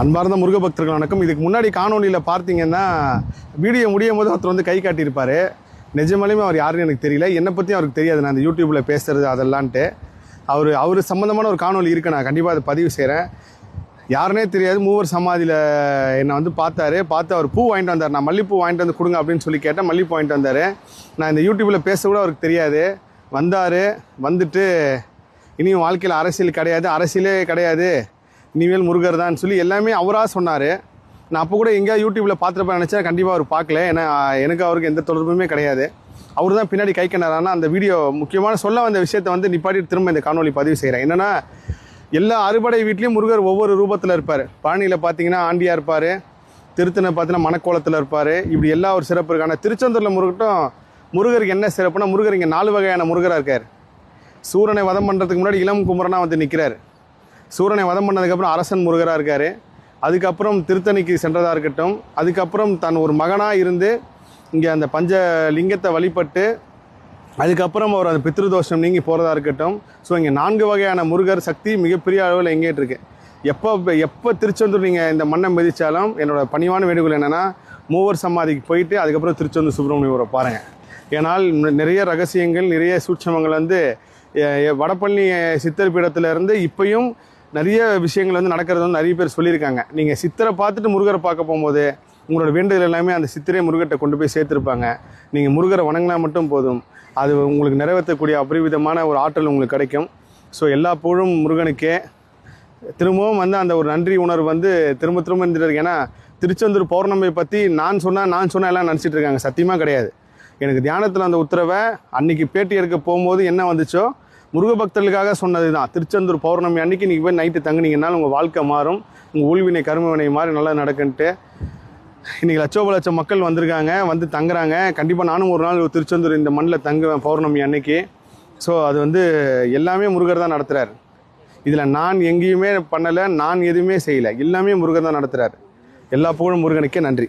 அன்பார்ந்த முருக பக்தர்கள் வணக்கம். இதுக்கு முன்னாடி காணொலியில் பார்த்தீங்கன்னா வீடியோ முடியும் போது ஒருத்தர் வந்து கை காட்டியிருப்பார். நிஜமாலுமே அவர் யாருன்னு எனக்கு தெரியல. என்னை பற்றியும் அவருக்கு தெரியாது. நான் அந்த யூடியூப்பில் பேசுறது அதெல்லான்ட்டு. அவர் அவர் சம்மந்தமான ஒரு காணொலி இருக்கு. நான் கண்டிப்பாக அதை பதிவு செய்கிறேன் யாருனே தெரியாது. மூவர் சமாதியில் என்னை வந்து பார்த்தாரு. பார்த்து அவர் பூ வாங்கிட்டு வந்தார். நான் மல்லிப்பூ வாங்கிட்டு வந்து கொடுங்க அப்படின்னு சொல்லி கேட்டேன். மல்லிப்பூ வாங்கிட்டு வந்தார். நான் இந்த யூடியூப்பில் பேச கூட அவருக்கு தெரியாது. வந்தார். வந்துட்டு இனியும் வாழ்க்கையில் அரசியல் கிடையாது. அரசியலே கிடையாது. இனிமேல் முருகர் தான் சொல்லி எல்லாமே அவராக சொன்னார். நான் அப்போ கூட எங்கேயா யூடியூப்பில் பார்த்துருப்பேன் நினச்சா கண்டிப்பாக அவர் பார்க்கல. ஏன்னா எனக்கு அவருக்கு எந்த தொடர்புமே கிடையாது. அவர் தான் பின்னாடி கை கண்டாரானா அந்த வீடியோ முக்கியமான சொல்ல வந்த விஷயத்தை வந்து நிப்பாட்டி திரும்ப இந்த காணொலி பதிவு செய்கிறேன் என்னென்னா எல்லா அறுபடை வீட்லேயும் முருகர் ஒவ்வொரு ரூபத்தில் இருப்பார். பழனியில் பார்த்தீங்கன்னா ஆண்டியாக இருப்பார். திருத்தனை பார்த்தீங்கன்னா மணக்கோலத்தில் இருப்பார். இப்படி எல்லா ஒரு சிறப்பு இருக்கு ஆனால் திருச்செந்தூரில் முருகட்டும் முருகருக்கு என்ன சிறப்புனா முருகர் இங்கே நாலு வகையான முருகராக இருக்கார். சூரனை வதம் பண்ணுறதுக்கு முன்னாடி இளம் குமரனா வந்து நிற்கிறார் சூரனை வதம் பண்ணதுக்கப்புறம் அரசன் முருகராக இருக்கார். அதுக்கப்புறம் திருத்தணிக்கு சென்றதாக இருக்கட்டும். அதுக்கப்புறம் தன் ஒரு மகனாக இருந்து இங்கே அந்த பஞ்ச லிங்கத்தை வழிபட்டு அதுக்கப்புறம் அவர் அந்த பித்ருதோஷம் நீங்கி போகிறதா இருக்கட்டும். ஸோ இங்கே நான்கு வகையான முருகர் சக்தி மிகப்பெரிய அளவில் எங்கேட்டு இருக்கு. எப்போ எப்போ திருச்செந்தூர் நீங்கள் இந்த மண்ணை மிதித்தாலும் என்னோட பணிவான வேண்டுகோள் என்னென்னா மூவர் சமாதிக்கு போயிட்டு அதுக்கப்புறம் திருச்செந்தூர் சுப்பிரமணியவரை பாருங்கள் ஏன்னால் நிறைய ரகசியங்கள் நிறைய சூட்சமங்கள் வந்து எ- வடபழனி சித்தர் பீடத்துல இருந்து நிறைய விஷயங்கள் வந்து நடக்கிறது வந்து நிறைய பேர் சொல்லியிருக்காங்க. நீங்கள் சித்தரை பார்த்துட்டு முருகரை பார்க்க போகும்போது உங்களோட வேண்டுதல் எல்லாமே அந்த சித்திரை முருகர்கிட்ட கொண்டு போய் சேர்த்துருப்பாங்க. நீங்கள் முருகரை வணங்கினா மட்டும் போதும். அது உங்களுக்கு நிறைவேற்றக்கூடிய அபரிவிதமான ஒரு ஆற்றல் உங்களுக்கு கிடைக்கும். ஸோ எல்லா புகழும் முருகனுக்கே. திரும்பவும் வந்து அந்த ஒரு நன்றி உணர்வு வந்து திரும்ப திரும்ப இருந்துட்டு ஏன்னா திருச்செந்தூர் பௌர்ணமியை பற்றி நான் சொன்னால் நான் சொன்னால் எல்லாம் நினச்சிட்டு இருக்காங்க. சத்தியமாக கிடையாது. எனக்கு தியானத்தில் அந்த உத்தரவை அன்றைக்கி பேட்டி எடுக்க போகும்போது என்ன வந்துச்சோ முருக பக்தர்களுக்காக சொன்னது தான் திருச்செந்தூர் பௌர்ணமி அன்னைக்கு நீங்கள் போய் நைட்டு தங்குனீங்கன்னாலும் உங்கள் வாழ்க்கை மாறும். உங்கள் ஊழ்வினை கருமவினை மாதிரி நல்லா நடக்குன்ட்டு. இன்றைக்கி லட்சோப லட்சம் மக்கள் வந்திருக்காங்க வந்து தங்குறாங்க. கண்டிப்பாக நானும் ஒரு நாள் திருச்செந்தூர் இந்த மண்ணில் தங்குவேன் பௌர்ணமி அன்னைக்கு. ஸோ அது வந்து எல்லாமே முருகர் தான் நடத்துகிறார் இதில் நான் எங்கேயுமே பண்ணலை நான் எதுவுமே செய்யலை. எல்லாமே முருகர் தான் நடத்துகிறார் எல்லா புகழும் முருகனுக்கே நன்றி.